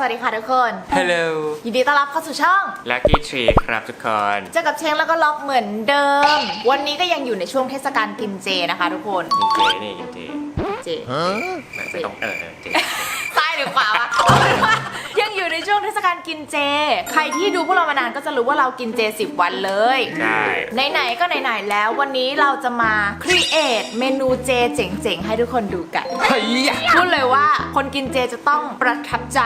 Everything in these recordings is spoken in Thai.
สวัสดีค่ะทุกคน Hello ยินดีต้อนรับเข้าสู่ช่อง Lucky Tree ครับทุกคน เจอกับเชงแล้วก็ล็อกเหมือนเดิม วันนี้ก็ยังอยู่ในช่วงเทศกาลกินเจนะคะทุกคน กินเจนี่กินเจเจไม่ไม่ต้องเออเออเจซ้ายหรือขวาวะเอาเป็นว่ายัง อยู่ในช่วงเทศกาลกินเจ ใครที่ดูพวกเรามานานก็จะรู้ว่าเรากินเจ 10 วันเลย ใช่ ไหนๆก็ไหนๆแล้ววันนี้เราจะมาครีเอทเมนูเจเจ๋งๆ ให้ทุกคนดูกัน เฮ้ยพูดเลยว่าคนกินเจจะต้องประทับใจ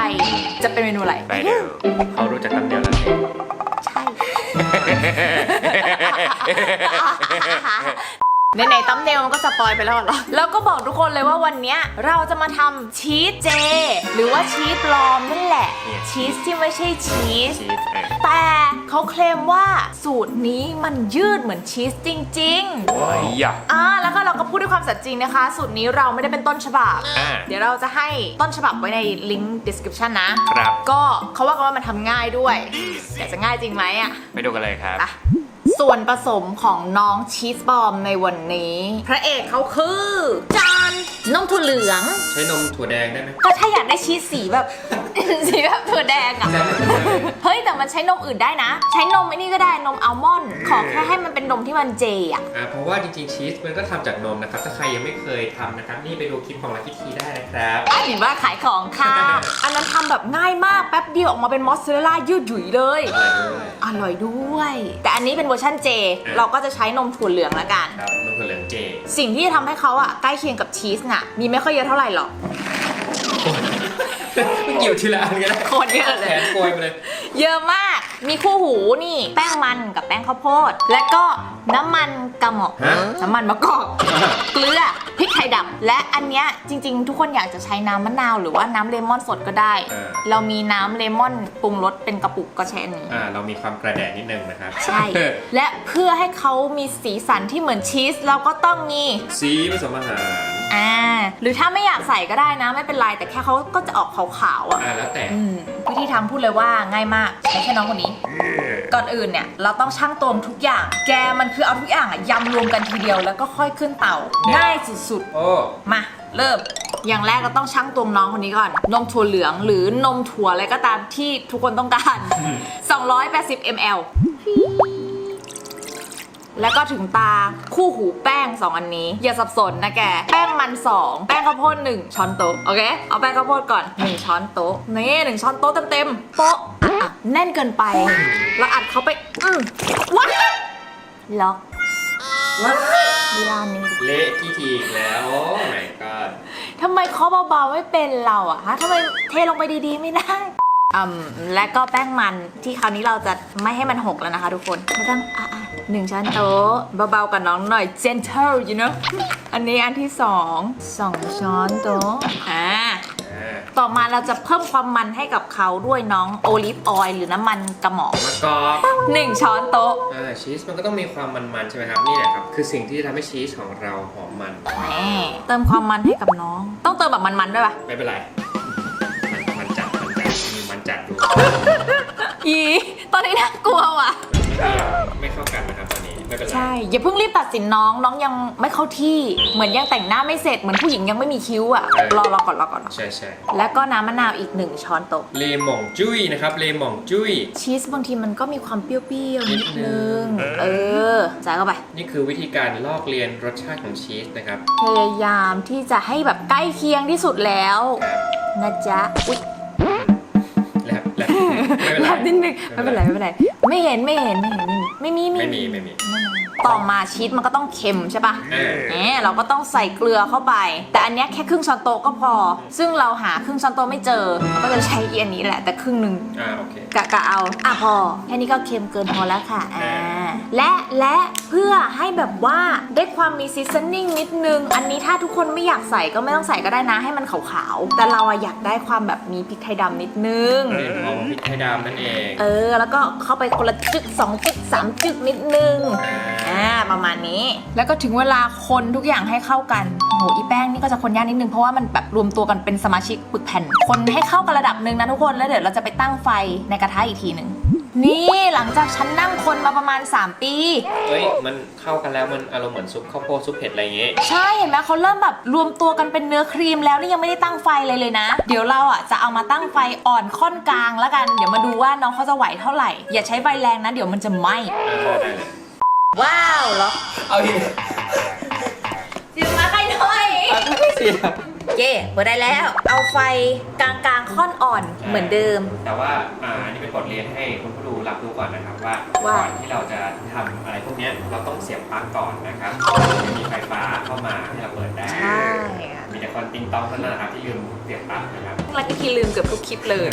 จะเป็นเมนูอะไร ไปเดี๋ยวเขารู้จักตำเดียวแล้วสิใช่ ไหนๆตั้มเนลมันก็สปอยไปแล้วเหรอ แล้วก็บอกทุกคนเลยว่าวันเนี้ยเราจะมาทำชีสเจ หรือว่าชีสปลอมนั่นแหละชีสที่ไม่ใช่ชีส ชีสเออแต่เขาเคลมว่าสูตรนี้มันยืดเหมือนชีสจริงๆเฮ้ยอะอ่าแล้วก็เราก็พูดด้วยความสัตย์จริงนะคะ สูตรนี้เราไม่ได้เป็นต้นฉบับ อ่า เดี๋ยวเราจะให้ต้นฉบับไว้ในลิงก์ description นะครับ ก็เขาว่ากันว่ามันทำง่ายด้วย แต่จะง่ายจริงไหมอะไปดูกันเลยครับอะ ส่วนผสมของน้องชีสบอมในวันนี้ พระเอกเขาคือจานนมถั่วเหลือง ใช้นมถั่วแดงได้ไหมก็ถ้าอยากได้ชีสสีแบบ สีแบบถั่วแดงอะเฮ้ยแต่มัน ใช้นมอื่นได้นะ ใช้นมไอ้นี่ก็ได้นมอัลมอนด์ขอแค่ให้มันเป็นนมที่มันเจอะอ่าเพราะว่าจริงๆชีสมันก็ทำจากนมนะครับ ถ้าใครยังไม่เคยทำนะครับ นี่ไปดูคลิปของลักกี้ทีได้นะครับอ้าวเห็นว่าขายของค่ะ อันนั้นทำแบบง่ายมากแป๊บเดียวออกมาเป็นมอสซาเรลล่ายืดหยุ่ยเลย อร่อยด้วย อร่อยด้วย แต่อันนี้เป็นเวอร์ชันเจเราก็จะใช้นมถั่วเหลืองละกัน ครับนมถั่วเหลืองเจสิ่งที่จะทำให้เขาอะใกล้เคียงกับชีสน่ะ มีไม่ค่อยเยอะเท่าไหร่หรอกมันเกี่ยวทีละอันกันนะโคตรเยอะเลแขย นโกยไปเลย เยอะมาก มีคู่หูนี่ แป้งมันกับแป้งข้าวโพด และก็น้ำมันกระหม่อมฮะ น้ำมันมะกอก เกลือพริกไทยดำและอันเนี้ยจริง ๆ ทุกคนอยากจะใช้น้ำมะนาว หรือว่าน้ำเลมอนสดก็ได้ เออ เรามีน้ำเลมอนปรุงรสเป็นกระปุกก็ใช้อันนี้ อ่าเรามีความกระแดะนิดนึงนะครับใช่และเพื่อให้เขามีสีสันที่เหมือนชีส เราก็ต้องมี สีผสมอาหาร อ่าหรือถ้าไม่อยากใส่ก็ได้นะไม่เป็นไรแต่แค่เขาก็จะออกขาวๆอะอ่าแล้วแต่อืมวิธีทำพูดเลยว่าง่ายมากใช้แค่น้องคนนี้ ก่อนอื่นเนี่ยเราต้องชั่งตวงทุกอย่าง แกมันคือเอาทุกอย่างอะยำรวมกันทีเดียวแล้วก็ค่อยขึ้นเตาง่ายสุดโอ้ๆมาเริ่ม อย่างแรกเราต้องชั่งตวงน้องคนนี้ก่อน นมถั่วเหลืองหรือนมถั่วอะไรก็ตามที่ทุกคนต้องการ 280 ml แล้วก็ถึงตาคู่หูแป้ง 2 อันนี้ อย่าสับสนนะแก แป้งมัน 2 แป้งข้าวโพด1 ช้อนโต๊ะโอเคเอาแป้งข้าวโพดก่อน 1 ช้อนโต๊ะนี่หนึ่งช้อนโต๊ะเต็มๆโป๊ะอะอะแน่นเกินไปแล้วอัดเขาไปอืมวัดล็อกเวลานี้เละที่ทีอีกแล้วโอ้ my god ทำไมเคาะเบาๆไม่เป็นเราอะฮะทำไมเทลงไปดีๆไม่ได้ อืมและก็แป้งมันที่คราวนี้เราจะไม่ให้มันหกแล้วนะคะทุกคนไม่ต้องอะอะหนึ่งช้อนโต๊ะเบาๆกับน้องหน่อย gentle you know อันนี้อันที่สองสองช้อนโต๊ะอ่าอ่าต่อมาเราจะเพิ่มความมันให้กับเขาด้วยน้องโอลิฟออยล์หรือน้ำมันกระหม่อมมะกอกหนึ่งช้อนโต๊ะอ่าชีสมันก็ต้องมีความมันๆใช่ไหมครับนี่แหละครับคือสิ่งที่จะทำให้ชีสของเราหอมมัน แหมเติมความมันให้กับน้อง ต้องเติมแบบมันๆด้วยปะไม่เป็นไร อีตอนนี้น่ากลัวว่ะ ไม่เข้ากันนะครับตอนนี้ไม่เป็นไรใช่ อย่าเพิ่งรีบตัดสินน้องน้องยังไม่เข้าที่ เหมือนยังแต่งหน้าไม่เสร็จ เหมือนผู้หญิงยังไม่มีคิ้วอะเออรอรอก่อนรอก่อน ใช่ใช่แล้วก็น้ำมะนาวอีกหนึ่งช้อนโต๊ะ เลมองจุ้ยนะครับเลมองจุ้ย ชีสบางทีมันก็มีความเปรี้ยวๆนิดนิดนึนึงงเออใส่เข้าไป นี่คือวิธีการลอกเลียนรสชาติของชีสนะครับพยายามที่จะให้แบบใกล้เคียงที่สุดแล้วครับนะจ๊ะ อุ๊ย แลบแลบไม่เป็นไรแลบนิดนึงไม่เป็นไรไม่เป็นไร ไม่เห็นไม่เห็นไม่เห็นไม่มีไม่ไม่มีมีไม่มีต่อมาชีสมันก็ต้องเค็มใช่ปะ เออแหมเราก็ต้องใส่เกลือเข้าไป แต่อันเนี้ยแค่ครึ่งช้อนโต๊ะก็พอ ซึ่งเราหาครึ่งช้อนโต๊ะไม่เจอ ก็จะใช้อีอันนี้แหละแต่ครึ่งหนึ่งอ่าโอเค กะกะเอา อะพอ แค่นี้ก็เค็มเกินพอแล้วค่ะ อ่า และและเพื่อให้แบบว่าได้ความมีซีซันนิ่งนิดนึง อันนี้ถ้าทุกคนไม่อยากใส่ก็ไม่ต้องใส่ก็ได้นะให้มันขาวๆ แต่เราอะอยากได้ความแบบมีพริกไทยดำนิดนึงกลิ่นหอมพริกไทยดำนั่นเองเออ แล้วก็เข้าไปคนละจึกสองจึกสามจึกนิดนึง อ่าอ่าประมาณนี้ แล้วก็ถึงเวลาคนทุกอย่างให้เข้ากันโห อีแป้งนี่ก็จะคนยากนิดนึง เพราะว่ามันแบบรวมตัวกันเป็นสมาชิกปึกแผ่น คนให้เข้ากันระดับหนึ่งนะทุกคน แล้วเดี๋ยวเราจะไปตั้งไฟในกระทะอีกทีหนึ่ง นี่หลังจากฉันนั่งคนมาประมาณ 3 ปี เฮ้ย มันเข้ากันแล้วมันอารมณ์เหมือนซุปข้าวโพดซุปเผ็ดอะไรอย่างเงี้ย ใช่เห็นไหมเขาเริ่มแบบรวมตัวกันเป็นเนื้อครีมแล้วนี่ยังไม่ได้ตั้งไฟเลยเลยนะ เดี๋ยวเราอะจะเอามาตั้งไฟอ่อนค่อนกลางแล้วกัน เดี๋ยวมาดูว่าน้องเขาจะไหวเท่าไหร่ อย่าใช้ไฟแรงนะ เดี๋ยวมันจะไหม้เออได้เลยว้าวเหรอเอาอีกจิบมาใครหน่อยเสีย เย่เปิดได้แล้ว เอาไฟกลางกลางๆค่อนอ่อนเหมือนเดิม แต่ว่าอ่าอันนี้เป็นบทเรียนให้คุณผู้ดูรับรู้ก่อนนะครับว่าว่าก่อนที่เราจะทำอะไรพวกเนี้ยเราต้องเสียบปลั๊กก่อนนะครับจะมีไฟฟ้าเข้ามาให้เราเปิดได้ ใช่มีแต่คนติ้งต้องเท่านั้นนะครับที่ลืมเสียบปลั๊กนะครับลักกี้ทีลืมเกือบทุกคลิปเลย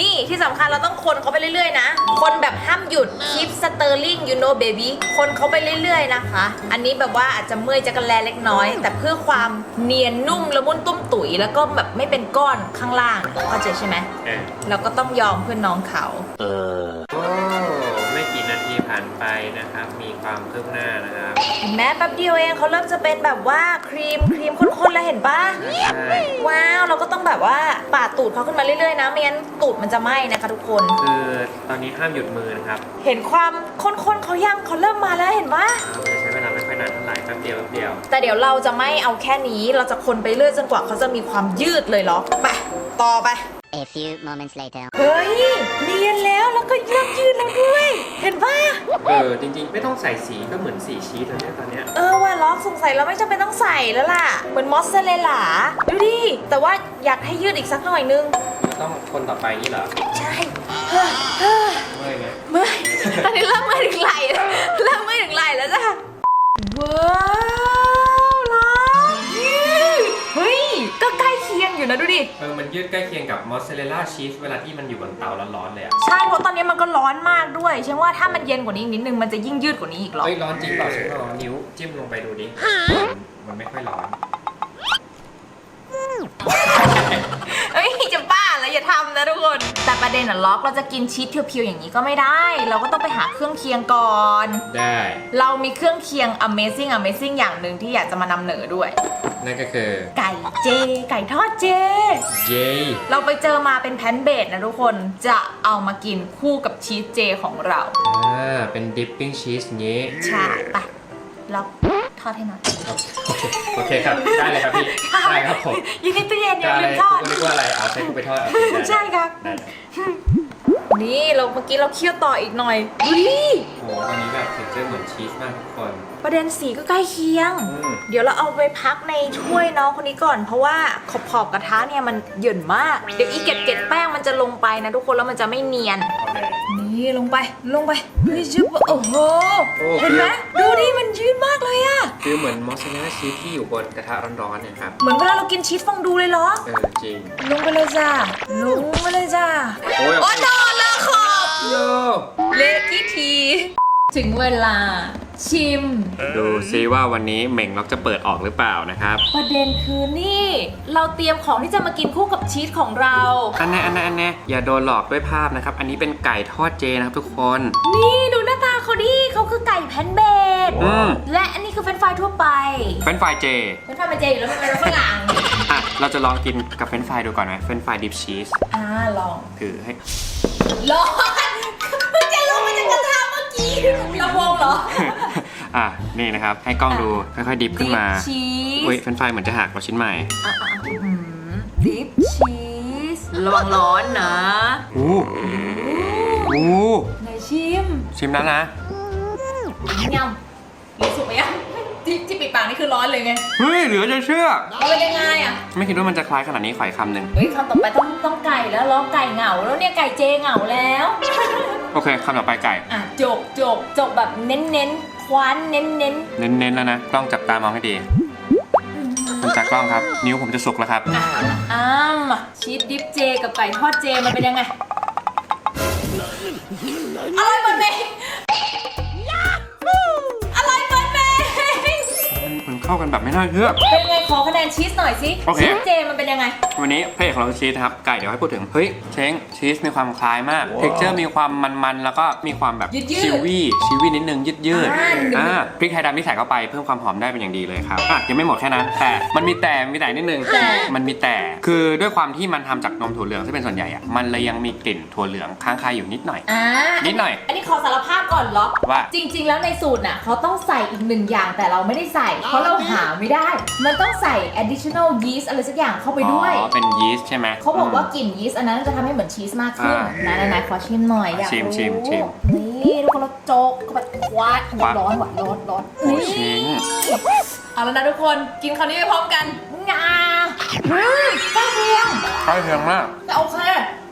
นี่ที่สำคัญเราต้องคนเขาไปเรื่อยๆนะ คนแบบห้ามหยุด keep stirring you know baby คนเขาไปเรื่อยๆนะคะ อันนี้แบบว่าอาจจะเมื่อยจะกันแลเล็กน้อย แต่เพื่อความเนียนนุ่มละมุนตุ้มตุ๋ยแล้วก็แบบไม่เป็นก้อนข้างล่างเข้าใจใช่ไหม เออเราก็ต้องยอมเพื่อนน้องเขาโอ้ไม่กี่นาทีผ่านไปนะครับ มีความคืบหน้านะครับเห็นไหมแป๊บเดียวเองเขาเริ่มจะเป็นแบบว่าครีมครีมข้นๆแล้วเห็นปะใช่ว้าวเราก็ต้องแบบว่าปาดตูดเขาขึ้นมาเรื่อยๆนะไม่งั้นตูดมันจะไหม้นะคะทุกคน คือตอนนี้ห้ามหยุดมือนะครับเห็นความข้นๆเขายังเขาเริ่มมาแล้วเห็นปะเราจะใช้เวลาไม่ค่อยนานเท่าไหร่แป๊บเดียวแป๊บเดียว แต่เดี๋ยวเราจะไม่เอาแค่นี้เราจะคนไปเรื่อยจนกว่าเขาจะมีความยืดเลยเหรอไปต่อไป A few moments later. เฮ้ยเนียนแล้วแล้วก็เริ่มยืดแล้วด้วย เห็นปะเออจริงๆ ไม่ต้องใส่สีก็เหมือนสีชีสแล้วเนี่ยตอนเนี้ยเออว่าล็อกสงสัยเราไม่จำเป็นต้องใส่แล้วล่ะ เหมือนมอสซาเรลล่าดูดิ แต่ว่าอยากให้ยืดอีกสักหน่อยนึง ต้องคนต่อไปนี่เหรอใช่เฮ้อเฮ้อเมื่อยไหมเมื่อยตอนนี้เริ่มเมื่อยถึงไหล่แล้วเริ่มเมื่อยถึงไหล่แล้วจ้ะว้าว อยู่นะดูดิ เออมันยืดใกล้เคียงกับมอสซาเรลล่าชีสเวลาที่มันอยู่บนเตาร้อนๆเลยอะใช่เพราะตอนนี้มันก็ร้อนมากด้วยฉันว่าถ้ามันเย็นกว่านี้อีกนิดนึงมันจะยิ่งยืดกว่านี้อีกหรอ เฮ้ยร้อนจริงเปล่าฉันเอานิ้วจิ้มลงไปดูดิมันไม่ค่อยร้อน เอ้ย จะบ้าแล้วอย่า ทำนะทุกคน แต่ประเด็นอะล็อกเราจะกินชีสเพียวๆอย่างนี้ก็ไม่ได้ เราก็ต้องไปหาเครื่องเคียงก่อน ได้ เรามีเครื่องเคียง amazing amazing อย่างหนึ่งที่อยากจะมานำเหนอด้วย นั่นก็คือ ไก่เจ ไก่ทอดเจ เย้เราไปเจอมาเป็นแพนเบดนะทุกคนจะเอามากินคู่กับชีสเจของเรา อ่าเป็นดิปปิ้งชีสอย่างนี้ ใช่ไปเรา ทอดให้หน่อยโอเคครับ ได้เลยครับพี่ ได้ครับผมอยู่ในตู้เย็นอย่าได้ลืเลยมทอดคุณนึกว่าอะไร เอาใช้กูไปทอดเอาได้ใช่ครับ ได้ได้นี่เราเมื่อกี้เราเคี่ยวต่ออีกหน่อยดูดิโอ้โหตอนนี้แบบถึงจะเหมือนชีสมากทุกคน ประเด็นสีก็ใกล้เคียง อืม เดี๋ยวเราเอาไปพักในถ้วยน้องคนนี้ก่อน เพราะว่าขอบขอบๆกระทะเนี่ยมันเหยินมาก เดี๋ยวอีเกล็ดเกล็ดแป้งมันจะลงไปนะทุกคนแล้วมันจะไม่เนียนโอเค นี่ลงไปลงไปเฮ้ยชุบโอ้โหโอ้ เห็นไหมดูดิมันยืดมากเลยอะคือเหมือนมอสซาเรลล่าชีสที่อยู่บนกระทะร้อนๆเนี่ยครับเหมือนเวลาเรากินชีสฟองดูเลยเหรอ เออจริงลงไปเลยจ้าลงไปเลยจ้าโอ้ยโอ้โดนแล้วขอบโย เลกี้ที ถึงเวลา ชิม ดูซิว่าวันนี้เหม่งล็อกจะเปิดออกหรือเปล่านะครับ ประเด็นคือนี่ เราเตรียมของที่จะมากินคู่กับชีสของเรา อันแน่อันแน่อันแน่อย่าโดนหลอกด้วยภาพนะครับ อันนี้เป็นไก่ทอดเจนะครับทุกคน นี่ดูหน้าตาเขาดิเขาคือไก่แพนเบดอืม และอันนี้คือเฟรนช์ฟรายทั่วไป เฟรนช์ฟรายเจเฟรนช์ฟรายเป็นเจอยู่แล้วมันเป็นฝรั่งอะเราจะลองกินกับเฟรนช์ฟรายดูก่อนไหมเฟรนช์ฟรายดิปชีสอ่าลองถือให้ร้อนะเมื่อกี้ระวงเหรอ อะนี่นะครับ ให้กล้องดูค่อยๆดิฟขึ้นมาดิปชีสอุ้ยเฟรนช์ฟรายเหมือนจะหักเราชิ้นใหม่อะอะอะอื้อหือดิปชีสระวังร้อนนะอู้อู้ไหนชิม ชิมแล้วนะยำรู้สุกไหมยัง ที่ที่ปิดปากนี่คือร้อนเลยไงเฮ้ยเหลือจะเชื่อ เอาเป็นยังไงอะไม่คิดว่ามันจะคล้ายขนาดนี้ขออีกคำหนึ่งเฮ้ยคำต่อไปต้องต้องไก่แล้วล้อไก่เหงาแล้วเนี่ยไก่เจเหงาแล้ว โอเคคำต่อไปไก่ อะอะจบจบจบแบบเน้นเน้นๆคว้านเน้นเน้นเน้นๆแล้วนะกล้องจับตามองให้ดีคุณตากล้องครับ นิ้วผมจะสุกแล้วครับ ๆอ้ามชีสดิฟเจกับไก่ทอดเจมันเป็นยังไงอร่อยเหมือนเม เข้ากันแบบไม่น่าเชื่อ เป็นไงขอคะแนนชีสหน่อยสิโอเค ชีสเจมันเป็นยังไงม วันนี้พระเอกของเราคือชีสครับไก่เดี๋ยวให้พูดถึงเฮ้ยเช้งชีสมีความคล้ายมากเท็กเจอร์มีความมันๆแล้วก็มีความแบบยืดๆชิวี่ชิวี่นิดนึงยืดยืดอ่าหนึบๆอ่าพริกไทยดำที่ใส่เข้าไปเพิ่มความหอมได้เป็นอย่างดีเลยครับอะยังไม่หมดแค่นั้นแต่มันมีแต่มีแต่นิดนึงแต่ มันมีแต่คือด้วยความที่มันทำจากนมถั่วเหลืองที่เป็นส่วนใหญ่อะมันเลยยังมีกลิ่นถั่วเหลืองค้างคาอยู่นิดหน่อย อ่านิดหน่อยอันนี้ขอสารภาพก่อนล็อกว่า จริง ๆ แล้วในสูตรน่ะเขาต้องใส่อีกหนึ่งอย่างแต่เราไม่ได้ใส่ เพราะเราหาไม่ได้ มันต้องใส่ additional yeast อะไรสักอย่างเข้าไปด้วย อ๋อเป็นยีสต์ใช่ไหมเขาบอกว่ากลิ่นยีสต์อันนั้นจะทำให้เหมือนชีสมากขึ้นอ่านะไหนๆขอชิมหน่อยอยากชิมรู้ชิมชิม นี่ทุกคนเราโจกเข้าไปคว้าคว้าร้อนหวานร้อนร้อนโอ้เช้งเอาแล้วนะทุกคนกินคำนี้ไปพร้อมกันงา อืมใกล้เคียงใกล้เคียงมาก แต่โอเค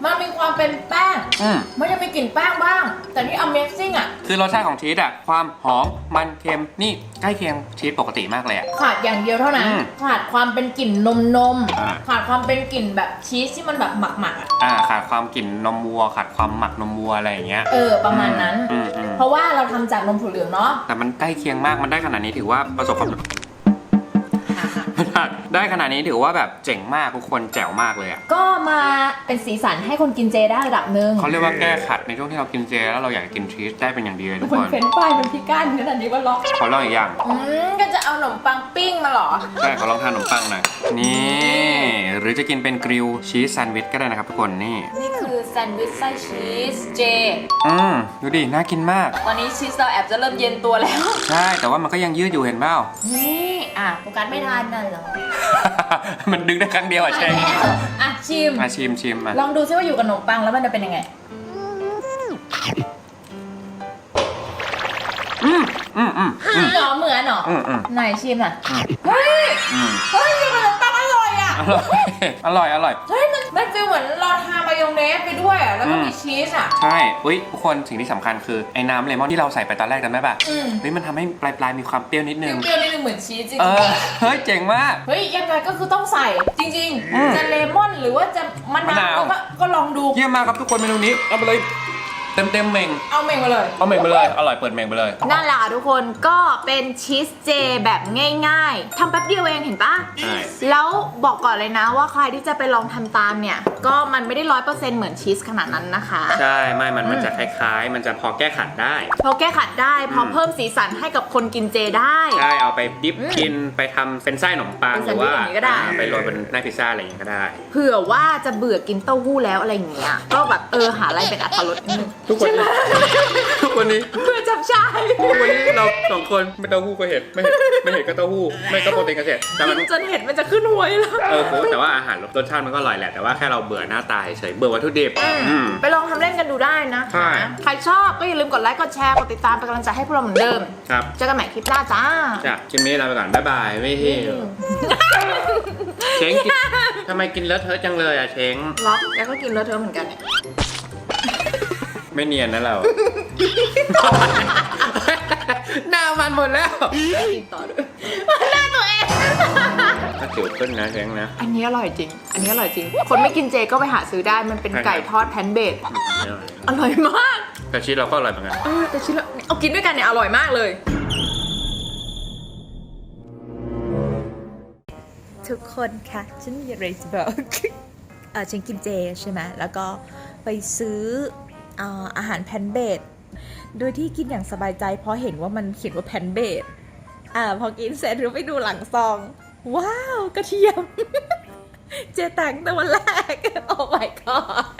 มันมีความเป็นแป้งอืม มันจะมีกลิ่นแป้งบ้าง แต่นี่ amazing อะ คือรสชาติของชีสอะความหอม มันเค็ม นี่ใกล้เคียงชีสปกติมากเลยอะขาดอย่างเดียวเท่านั้น อืมขาดความเป็นกลิ่นนมนมๆอ่า ขาดความเป็นกลิ่นแบบชีสที่มันแบบหมักหมักๆอะ อ่า ขาดความกลิ่นนมวัว ขาดความหมักนมวัวอะไรอย่างเงี้ยเออ ประมาณนั้น อืมอืมเพราะว่าเราทำจากนมถั่วเหลืองเนาะ แต่มันใกล้เคียงมาก มันได้ขนาดนี้ถือว่าประสบความ ได้ขนาดนี้ถือว่าแบบเจ๋งมากทุกคนแจ๋วมากเลยอะก็มาเป็นสีสันให้คนกินเจได้ระดับหนึ่งเขาเรียกว่าแก้ขัดในช่วงที่เรากินเจแล้วเราอยากจะกินชีสได้เป็นอย่างดีเลยทุกคคนนเฟ้นไฟรายเป็นพี่ก้านขนาดนี้ว่าล็อกขอลองอีกอย่าง อืมก็จะเอาขนมปังปิ้งมาเหรอ ใช่ขอลองทานขนมปังหน่อยนี่หรือจะกินเป็นกริลชีสแซนด์วิชก็ได้นะครับทุกคนนี่ นี่คือแซนด์วิชไส้ชีสเจ อืมดูดิน่ากินมาก ตอนนี้ชีสเราแอบจะเริ่มเย็นตัวแล้ว ใช่แต่ว่ามันก็ยังยืดอยู่เห็นเปล่า นี่ อะโฟกัสไม่ทันน่ะเหรอมันดึงได้ครั้งเดียวอะเชงอะชิม มาชิมชิมมาลองดูซิว่าอยู่กับขนมปังแล้วมันจะเป็นยังไง อืมอืมอืมอืมเหรอเหมือนเหรออืมอืมไหนชิมอะอืมเฮ้ย อืมเฮ้ยอยู่กับขนมปังอร่อยอะ อร่อยอร่อยอร่อย เฮ้ย มันมันฟีลเหมือนเราทามายองเนสไปด้วยอะแล้วก็อืมมีชีสอะ ใช่อุ้ยทุกคนสิ่งที่สำคัญคือไอ้น้ำเลมอนที่เราใส่ไปตอนแรกจำได้ปะอืม เฮ้ยมันทำให้ปลายปลายๆมีความเปรี้ยวนิดนึงเปรี้ยวๆนิดนึงเหมือนชีสจริงเออ เฮ้ยเจ๋งมาก ๆเฮ้ยยังไงก็คือต้องใส่จริงอืมๆจะเลมอนหรือว่าจะมะมะนานาวว ก็ก็ลองดู เยี่ยมมากครับทุกคนเมนูนี้เอาไปเลย เต็มเต็มๆเมงเอาเมงมาเลย เอาเมงไปเลย อร่อยเปิดเมงไปเลย นั่นแหละค่ะทุกคนก็เป็นชีสเจแบบง่ายๆทำแป๊บเดียวเองเห็นปะใช่ แล้วบอกก่อนเลยนะว่าใครที่จะไปลองทำตามเนี่ย ก็มันไม่ได้ร้อยเปอร์เซ็นต์เหมือนชีสขนาดนั้นนะคะ ใช่ไม่มันมันจะคล้ายๆ มันจะพอแก้ขัดได้ พอแก้ขัดได้พออมเพิ่มสีสันให้กับคนกินเจได้ ใช่เอาไปดิฟอืมกินไปทำเป็นไส้ขนมปังเป็นหรือว่าแซนด์วิชอย่างนี้ก็ได้ อ่าไปโรยบนหน้าพิซซ่าอะไรอย่างนี้ก็ได้ เผื่อว่าจะเบื่อกินเต้าหู้แล้วอะไรอย่างเงี้ย ก็แบบเออหาอะไรเป็นอัตรสนิดนึงทุกคนใช่ไหมทุกวันนี้ เพื่อจับชายทุกวันนี้เราสองคนไม่เต้าหู้ก็เห็ดไม่เห็ดไม่เห็ดก็เต้าหู้ไม่ก็โปรตีนเกษตรแต่มันกินจนเห็ดมันจะขึ้นหัวอยู่แล้ว เออโหแต่ว่าอาหารรสชาติมันก็อร่อยแหละแต่ว่าแค่เราเบื่อหน้าตาเฉยๆเบื่อวัตถุดิบอืม ไปลองทำเล่นกันดูได้นะใช่ ใครชอบก็อย่าลืมกดไลค์ กดแชร์ กดติดตามเป็นกำลังใจให้พวกเราเหมือนเดิม ครับเจอกันใหม่คลิปหน้าจ้า จ้ะคลิปนี้ลาไปก่อนบ๊ายบายไม่เฮียเช้งกินทำไมกินเลอะเทอะจังเลยอะเช้ง ล็อกแล้วก็กินเลอะเทอะเหมือนกันเนี่ย ไม่เนียนนะเรา หน้ามันหมดแล้วกินต่อด้วยหน้าตัวเอง ถ้าจิ๋วขึ้นนะเช้งนะ อันนี้อร่อยจริง อันนี้อร่อยจริง คนไม่กินเจก็ไปหาซื้อได้ มันเป็นไก่ทอดแพนเบดอร่อยมาก แต่ชีสเราก็อร่อยเหมือนกัน เออแต่ชิ้นละเอากินด้วยกันเนี่ยอร่อยมากเลย ทุกคนค่ะ ฉันมีอะไรจะบอกเออฉันกินเจใช่ไหมแล้วก็ไปซื้อเอาหารแพนเบดโดยที่กินอย่างสบายใจ เพราะเห็นว่ามันเขียนว่าแพนเบดอ่าพอกินเสร็จเราไปดูหลังซอง ว้าว กระเทียม เจตังแต่วันแรก โอ้ my god